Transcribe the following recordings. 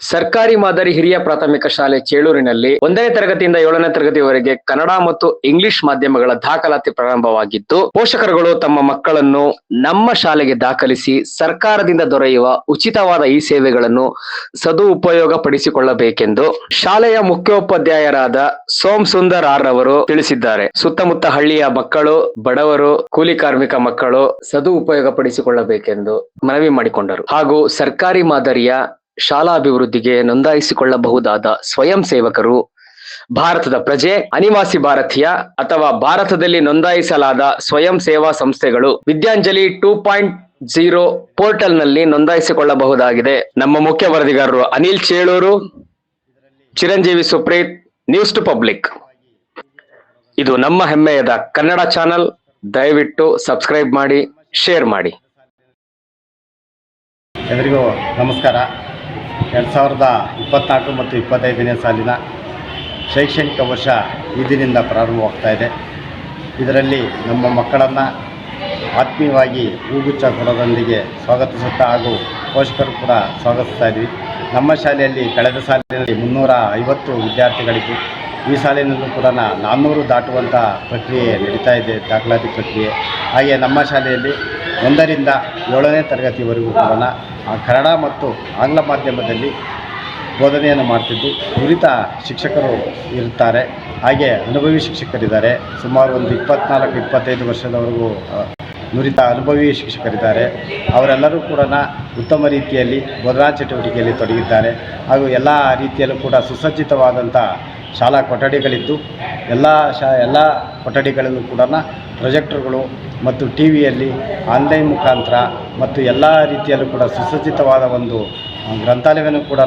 ಸರ್ಕಾರಿ ಮಾದರಿ ಹಿರಿಯ ಪ್ರಾಥಮಿಕ ಶಾಲೆ ಚೇಳೂರಿನಲ್ಲಿ ಒಂದನೇ ತರಗತಿಯಿಂದ ಏಳನೇ ತರಗತಿವರೆಗೆ ಕನ್ನಡ ಮತ್ತು ಇಂಗ್ಲಿಷ್ ಮಾಧ್ಯಮಗಳ ದಾಖಲಾತಿ ಪ್ರಾರಂಭವಾಗಿದ್ದು, ಪೋಷಕರುಗಳು ತಮ್ಮ ಮಕ್ಕಳನ್ನು ನಮ್ಮ ಶಾಲೆಗೆ ದಾಖಲಿಸಿ ಸರ್ಕಾರದಿಂದ ದೊರೆಯುವ ಉಚಿತವಾದ ಈ ಸೇವೆಗಳನ್ನು ಸದುಪಯೋಗ ಪಡಿಸಿಕೊಳ್ಳಬೇಕೆಂದು ಶಾಲೆಯ ಮುಖ್ಯೋಪಾಧ್ಯಾಯರಾದ ಸೋಮ್ ಸುಂದರ್ ಆರ್ ಅವರು ತಿಳಿಸಿದ್ದಾರೆ. ಸುತ್ತಮುತ್ತ ಹಳ್ಳಿಯ ಮಕ್ಕಳು, ಬಡವರು, ಕೂಲಿ ಕಾರ್ಮಿಕ ಮಕ್ಕಳು ಸದುಪಯೋಗ ಪಡಿಸಿಕೊಳ್ಳಬೇಕೆಂದು ಮನವಿ ಮಾಡಿಕೊಂಡರು. ಹಾಗೂ ಸರ್ಕಾರಿ ಮಾದರಿಯ ಶಾಲಾ ಅಭಿವೃದ್ಧಿಗೆ ನೋಂದಾಯಿಸಿಕೊಳ್ಳಬಹುದಾದ ಸ್ವಯಂ ಸೇವಕರು, ಭಾರತದ ಪ್ರಜೆ, ಅನಿವಾಸಿ ಭಾರತೀಯ ಅಥವಾ ಭಾರತದಲ್ಲಿ ನೋಂದಾಯಿಸಲಾದ ಸ್ವಯಂ ಸೇವಾ ಸಂಸ್ಥೆಗಳು ವಿದ್ಯಾಂಜಲಿ ಟೂ ಪಾಯಿಂಟ್ ಜೀರೋ ಪೋರ್ಟಲ್ನಲ್ಲಿ ನೋಂದಾಯಿಸಿಕೊಳ್ಳಬಹುದಾಗಿದೆ. ನಮ್ಮ ಮುಖ್ಯ ವರದಿಗಾರರು Anil Cheluru, Chiranjeevi Supreeth news to public ಇದು ನಮ್ಮ ಹೆಮ್ಮೆಯದ ಕನ್ನಡ ಚಾನಲ್. ದಯವಿಟ್ಟು ಸಬ್ಸ್ಕ್ರೈಬ್ ಮಾಡಿ, ಶೇರ್ ಮಾಡಿ. ಎಲ್ಲರಿಗೂ ನಮಸ್ಕಾರ. ಎರಡು ಸಾವಿರದ ಇಪ್ಪತ್ನಾಲ್ಕು ಮತ್ತು ಇಪ್ಪತ್ತೈದನೇ ಸಾಲಿನ ಶೈಕ್ಷಣಿಕ ವರ್ಷ ಇಂದಿನಿಂದ ಪ್ರಾರಂಭವಾಗ್ತಾ ಇದೆ. ಇದರಲ್ಲಿ ನಮ್ಮ ಮಕ್ಕಳನ್ನು ಆತ್ಮೀಯವಾಗಿ ಹೂಗುಚ್ಛ ಕೊಡೋದೊಂದಿಗೆ ಸ್ವಾಗತಿಸುತ್ತಾ ಹಾಗೂ ಪೋಷಕರು ಕೂಡ ಸ್ವಾಗತಿಸ್ತಾ ಇದ್ವಿ. ನಮ್ಮ ಶಾಲೆಯಲ್ಲಿ ಕಳೆದ ಸಾಲಿನಲ್ಲಿ ಮುನ್ನೂರ ಐವತ್ತು ವಿದ್ಯಾರ್ಥಿಗಳಿದ್ದು, ಈ ಸಾಲಿನಲ್ಲೂ ಕೂಡ ನಾನ್ನೂರು ದಾಟುವಂಥ ಪ್ರಕ್ರಿಯೆ ನಡೀತಾ ಇದೆ, ದಾಖಲಾತಿ ಪ್ರಕ್ರಿಯೆ. ಹಾಗೆ ನಮ್ಮ ಶಾಲೆಯಲ್ಲಿ ಒಂದರಿಂದ ಏಳನೇ ತರಗತಿವರೆಗೂ ಕೂಡ ಕನ್ನಡ ಮತ್ತು ಆಂಗ್ಲ ಮಾಧ್ಯಮದಲ್ಲಿ ಬೋಧನೆಯನ್ನು ಮಾಡ್ತಿದ್ದು. ನುರಿತ ಶಿಕ್ಷಕರು ಇರುತ್ತಾರೆ. ಹಾಗೆ ಅನುಭವಿ ಶಿಕ್ಷಕರಿದ್ದಾರೆ. ಸುಮಾರು ಒಂದು ಇಪ್ಪತ್ನಾಲ್ಕು ಇಪ್ಪತ್ತೈದು ವರ್ಷದವರೆಗೂ ಆ, ನುರಿತ ಅನುಭವಿ ಶಿಕ್ಷಕರಿದ್ದಾರೆ. ಅವರೆಲ್ಲರೂ ಕೂಡ ಉತ್ತಮ ರೀತಿಯಲ್ಲಿ ಬೋಧನಾ ಚಟುವಟಿಕೆಯಲ್ಲಿ ತೊಡಗಿದ್ದಾರೆ. ಹಾಗೂ ಎಲ್ಲ ರೀತಿಯಲ್ಲೂ ಕೂಡ ಸುಸಜ್ಜಿತವಾದಂಥ ಶಾಲಾ ಕೊಠಡಿಗಳಿದ್ದು ಎಲ್ಲ ಶಾ, ಎಲ್ಲ ಕೊಠಡಿಗಳಲ್ಲೂ ಕೂಡ ಪ್ರೊಜೆಕ್ಟ್ರುಗಳು ಮತ್ತು ಟಿ ವಿಯಲ್ಲಿ ಆನ್ಲೈನ್ ಮುಖಾಂತರ ಮತ್ತು ಎಲ್ಲ ರೀತಿಯಲ್ಲೂ ಕೂಡ ಸುಸಜ್ಜಿತವಾದ ಒಂದು ಗ್ರಂಥಾಲಯವನ್ನು ಕೂಡ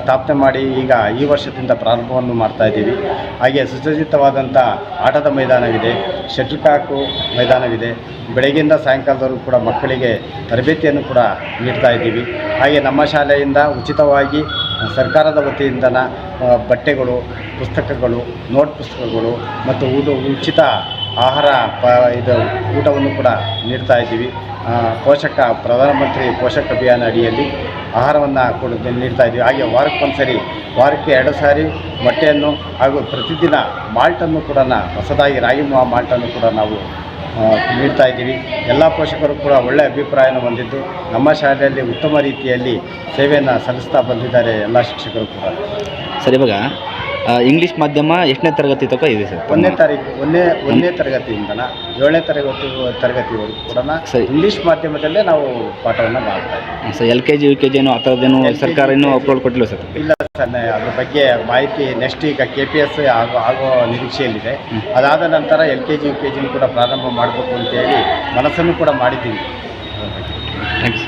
ಸ್ಥಾಪನೆ ಮಾಡಿ ಈಗ ಈ ವರ್ಷದಿಂದ ಪ್ರಾರಂಭವನ್ನು ಮಾಡ್ತಾ ಇದ್ದೀವಿ. ಹಾಗೆ ಸುಸಜ್ಜಿತವಾದಂಥ ಆಟದ ಮೈದಾನವಿದೆ, ಶಟಲ್ ಕಾಕು ಮೈದಾನವಿದೆ. ಬೆಳಗ್ಗೆಯಿಂದ ಸಾಯಂಕಾಲದವರೆಗೂ ಕೂಡ ಮಕ್ಕಳಿಗೆ ತರಬೇತಿಯನ್ನು ಕೂಡ ನೀಡ್ತಾ ಇದ್ದೀವಿ. ಹಾಗೆ ನಮ್ಮ ಶಾಲೆಯಿಂದ ಉಚಿತವಾಗಿ ಸರ್ಕಾರದ ವತಿಯಿಂದನ ಬಟ್ಟೆಗಳು, ಪುಸ್ತಕಗಳು, ನೋಟ್ ಪುಸ್ತಕಗಳು ಮತ್ತು ಊಟ ಉಚಿತ ಆಹಾರ ಪ, ಇದು ಊಟವನ್ನು ಕೂಡ ನೀಡ್ತಾ ಇದ್ದೀವಿ. ಪೋಷಕ, ಪ್ರಧಾನಮಂತ್ರಿ ಪೋಷಕ ಅಭಿಯಾನ ಅಡಿಯಲ್ಲಿ ಆಹಾರವನ್ನು ಕೊಡು ನೀಡ್ತಾ ಇದ್ದೀವಿ ಹಾಗೆ ವಾರಕ್ಕೊಂದ್ಸರಿ ವಾರಕ್ಕೆ ಎರಡು ಸಾರಿ ಮೊಟ್ಟೆಯನ್ನು ಹಾಗೂ ಪ್ರತಿದಿನ ಮಾಲ್ಟನ್ನು ಕೂಡ ಹೊಸದಾಗಿ ರಾಗಿ ಮಾಲ್ಟನ್ನು ಕೂಡ ನಾವು ನೀಡ್ತಾ ಇದ್ದೀವಿ. ಎಲ್ಲ ಪೋಷಕರು ಕೂಡ ಒಳ್ಳೆಯ ಅಭಿಪ್ರಾಯನ ಹೊಂದಿದ್ದು, ನಮ್ಮ ಶಾಲೆಯಲ್ಲಿ ಉತ್ತಮ ರೀತಿಯಲ್ಲಿ ಸೇವೆಯನ್ನು ಸಲ್ಲಿಸ್ತಾ ಬಂದಿದ್ದಾರೆ ಎಲ್ಲ ಶಿಕ್ಷಕರು ಕೂಡ. ಸರಿ ಇವಾಗ ಇಂಗ್ಲೀಷ್ ಮಾಧ್ಯಮ ಎಷ್ಟನೇ ತರಗತಿ ತನಕ ಇದೆ ಸರ್? ಒಂದನೇ ತಾರೀಕು ಒಂದೇ ಒಂದನೇ ತರಗತಿಯಿಂದನ? ಏಳನೇ ತರಗತಿ ತರಗತಿವರೆಗೂ ಕೂಡ ಸರಿ. ಇಂಗ್ಲೀಷ್ ಮಾಧ್ಯಮದಲ್ಲೇ ನಾವು ಪಾಠವನ್ನು ಮಾಡ್ತಾ ಇದ್ದೀವಿ. Sir L K G U K G ಏನೋ ಆ ಥರದ್ದೇನು ಸರ್ಕಾರ ಇನ್ನೂ ಅಪ್ಲೋಡ್ ಕೊಟ್ಟಿಲ್ಲ ಸರ್? ಇಲ್ಲ ಸರ್ ಅದ್ರ ಬಗ್ಗೆ ಮಾಹಿತಿ ನೆಕ್ಸ್ಟ್ ಈಗ ಕೆ ಪಿ ಎಸ್ ಆಗೋ ಆಗೋ ನಿರೀಕ್ಷೆಯಲ್ಲಿದೆ. ಅದಾದ ನಂತರ L K G U K ಜಿನೂ ಕೂಡ ಪ್ರಾರಂಭ ಮಾಡಬೇಕು ಅಂತೇಳಿ ಮನಸ್ಸನ್ನು ಕೂಡ ಮಾಡಿದ್ದೀವಿ. Thank you thanks